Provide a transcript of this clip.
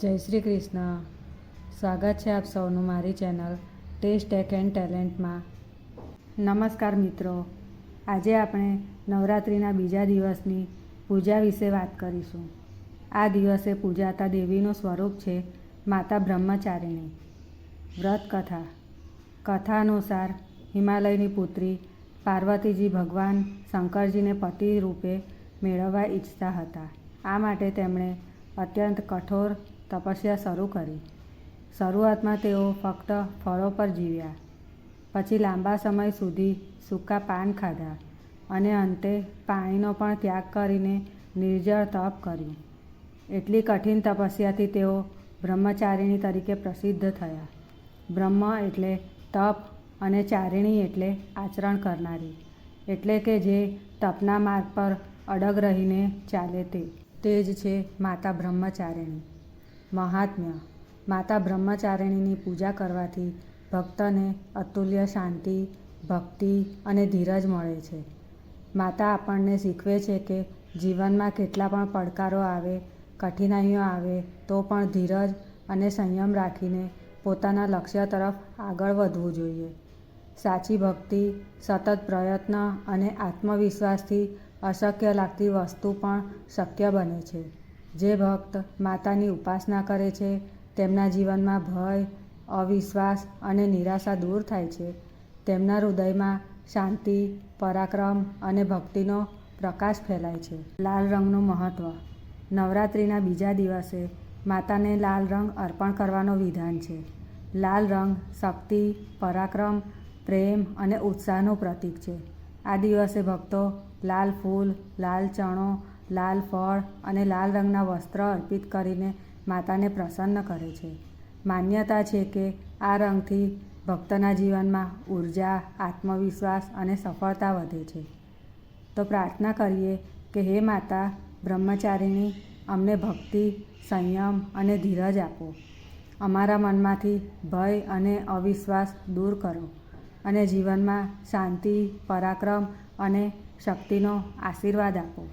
જય શ્રી કૃષ્ણ. સ્વાગત છે આપ સૌનું મારી ચેનલ ટેસ્ટ ટેક એન્ડ ટેલેન્ટમાં. નમસ્કાર મિત્રો. આજે આપણે નવરાત્રિના બીજા દિવસની પૂજા વિશે વાત કરીશું. આ દિવસે પૂજાતા દેવીનું સ્વરૂપ છે માતા બ્રહ્મચારિણી. વ્રત કથા. કથા અનુસાર હિમાલયની પુત્રી પાર્વતીજી ભગવાન શંકરજીને પતિ રૂપે મેળવવા ઈચ્છતા હતા. આ માટે તેમણે અત્યંત કઠોર તપસ્યા શરૂ કરી. શરૂઆતમાં તેઓ ફક્ત ફળો પર જીવ્યા. પછી લાંબા સમય સુધી સૂકા પાન ખાધા અને અંતે પાણીનો પણ ત્યાગ કરીને નિર્જળ તપ કર્યું. એટલી કઠિન તપસ્યાથી તેઓ બ્રહ્મચારિણી તરીકે પ્રસિદ્ધ થયા. બ્રહ્મ એટલે તપ અને ચારિણી એટલે આચરણ કરનારી. એટલે કે જે તપના માર્ગ પર અડગ રહીને ચાલે તે. તે જ છે માતા બ્રહ્મચારિણી. મહાત્મ્ય. માતા બ્રહ્મચારિણીની પૂજા કરવાથી ભક્તને અતુલ્ય શાંતિ, ભક્તિ અને ધીરજ મળે છે. માતા આપણને શીખવે છે કે જીવનમાં કેટલા પણ પડકારો આવે, કઠિનાઈઓ આવે, તો પણ ધીરજ અને સંયમ રાખીને પોતાના લક્ષ્ય તરફ આગળ વધવું જોઈએ. સાચી ભક્તિ, સતત પ્રયત્ન અને આત્મવિશ્વાસથી અશક્ય લાગતી વસ્તુ પણ શક્ય બને છે. જે ભક્ત માતાની ઉપાસના કરે છે, તેમના જીવનમાં ભય, અવિશ્વાસ અને નિરાશા દૂર થાય છે. તેમના હૃદયમાં શાંતિ, પરાક્રમ અને ભક્તિનો પ્રકાશ ફેલાય છે. લાલ રંગનું મહત્ત્વ નવરાત્રિના બીજા દિવસે માતાને લાલ રંગ અર્પણ કરવાનો વિધાન છે. લાલ રંગ શક્તિ, પરાક્રમ, પ્રેમ અને ઉત્સાહનું પ્રતીક છે. આ દિવસે ભક્તો લાલ ફૂલ, લાલ ચણો લાલ ફળ અને લાલ રંગના વસ્ત્ર અર્પિત કરીને માતાને પ્રસન્ન કરે છે. માન્યતા છે કે આ રંગથી ભક્તના જીવનમાં ઊર્જા, આત્મવિશ્વાસ અને સફળતા વધે છે. તો પ્રાર્થના કરીએ કે હે માતા, બ્રહ્મચારીની અમને ભક્તિ, સંયમ અને ધીરજ આપો. અમારા મનમાંથી ભય અને અવિશ્વાસ દૂર કરો અને જીવનમાં શાંતિ, પરાક્રમ અને શક્તિનો આશીર્વાદ આપો.